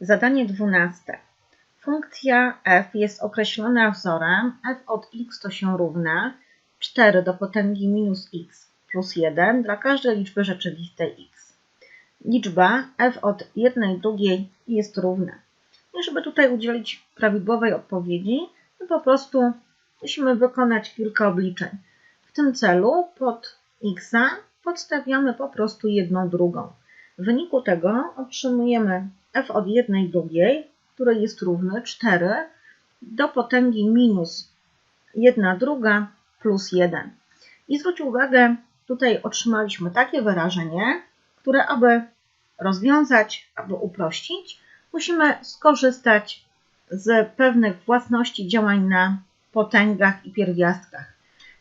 Zadanie 12. Funkcja f jest określona wzorem f od x to się równa 4 do potęgi minus x plus 1 dla każdej liczby rzeczywistej x. Liczba f od 1 drugiej jest równa. I żeby tutaj udzielić prawidłowej odpowiedzi, to po prostu musimy wykonać kilka obliczeń. W tym celu pod x podstawiamy po prostu jedną drugą. W wyniku tego otrzymujemy f od 1 drugiej, który jest równy 4 do potęgi minus 1 druga plus 1. I zwróć uwagę, tutaj otrzymaliśmy takie wyrażenie, które aby rozwiązać, aby uprościć, musimy skorzystać z pewnych własności działań na potęgach i pierwiastkach.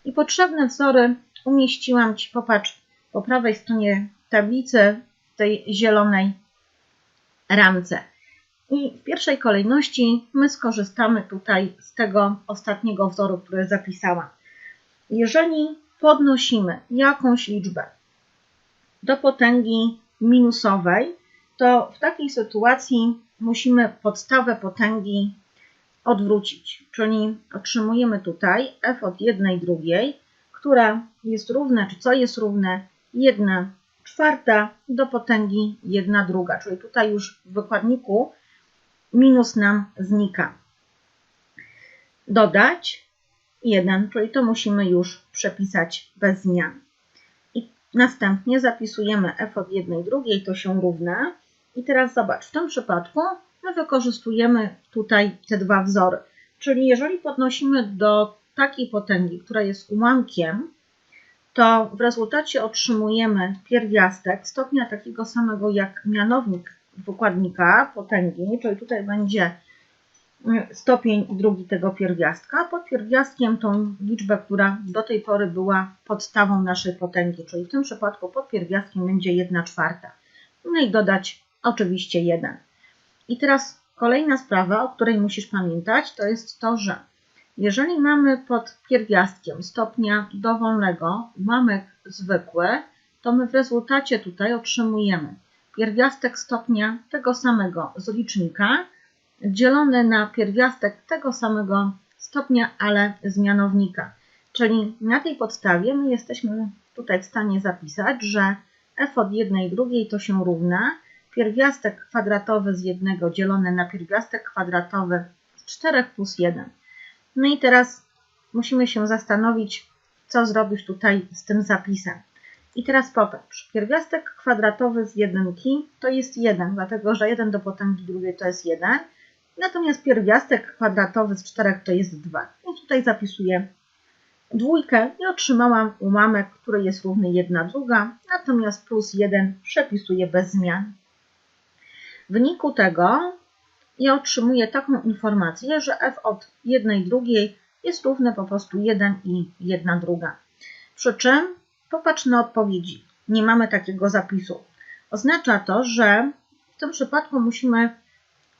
I potrzebne wzory umieściłam Ci, popatrz, po prawej stronie tablicy, tej zielonej ramce. I w pierwszej kolejności my skorzystamy tutaj z tego ostatniego wzoru, który zapisałam. Jeżeli podnosimy jakąś liczbę do potęgi minusowej, to w takiej sytuacji musimy podstawę potęgi odwrócić, czyli otrzymujemy tutaj f od jednej drugiej, która jest równa, czy co jest równe 1 czwarta do potęgi 1 druga, czyli tutaj już w wykładniku minus nam znika. Dodać 1, czyli to musimy już przepisać bez zmian. I następnie zapisujemy f od 1 drugiej, to się równa. I teraz zobacz, w tym przypadku my wykorzystujemy tutaj te dwa wzory. Czyli jeżeli podnosimy do takiej potęgi, która jest ułamkiem, to w rezultacie otrzymujemy pierwiastek stopnia takiego samego jak mianownik wykładnika potęgi, czyli tutaj będzie mm, stopień drugi tego pierwiastka. Pod pierwiastkiem tą liczbę, która do tej pory była podstawą naszej potęgi, czyli w tym przypadku pod pierwiastkiem będzie 1 czwarta. No i dodać oczywiście 1. I teraz kolejna sprawa, o której musisz pamiętać, to jest to, że jeżeli mamy pod pierwiastkiem stopnia dowolnego ułamek zwykły, to my w rezultacie tutaj otrzymujemy pierwiastek stopnia tego samego z licznika dzielony na pierwiastek tego samego stopnia, ale z mianownika. Czyli na tej podstawie my jesteśmy tutaj w stanie zapisać, że f od 1 drugiej to się równa pierwiastek kwadratowy z 1 dzielony na pierwiastek kwadratowy z 4 plus 1. No i teraz musimy się zastanowić, co zrobić tutaj z tym zapisem. I teraz popatrz, pierwiastek kwadratowy z jedynki to jest 1, dlatego że 1 do potęgi drugiej to jest 1, natomiast pierwiastek kwadratowy z 4 to jest 2. I tutaj zapisuję dwójkę i otrzymałam ułamek, który jest równy 1 druga, natomiast plus 1 przepisuję bez zmian. W wyniku tego ja otrzymuję taką informację, że f od 1 drugiej jest równe po prostu 1 i 1 druga. Przy czym popatrz na odpowiedzi. Nie mamy takiego zapisu. Oznacza to, że w tym przypadku musimy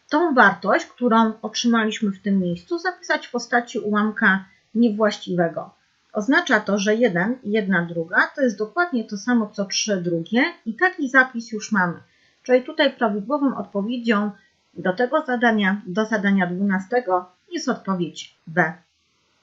tą wartość, którą otrzymaliśmy w tym miejscu, zapisać w postaci ułamka niewłaściwego. Oznacza to, że 1 i 1 druga to jest dokładnie to samo co 3 drugie i taki zapis już mamy. Czyli tutaj prawidłową odpowiedzią do tego zadania, do zadania 12 jest odpowiedź B.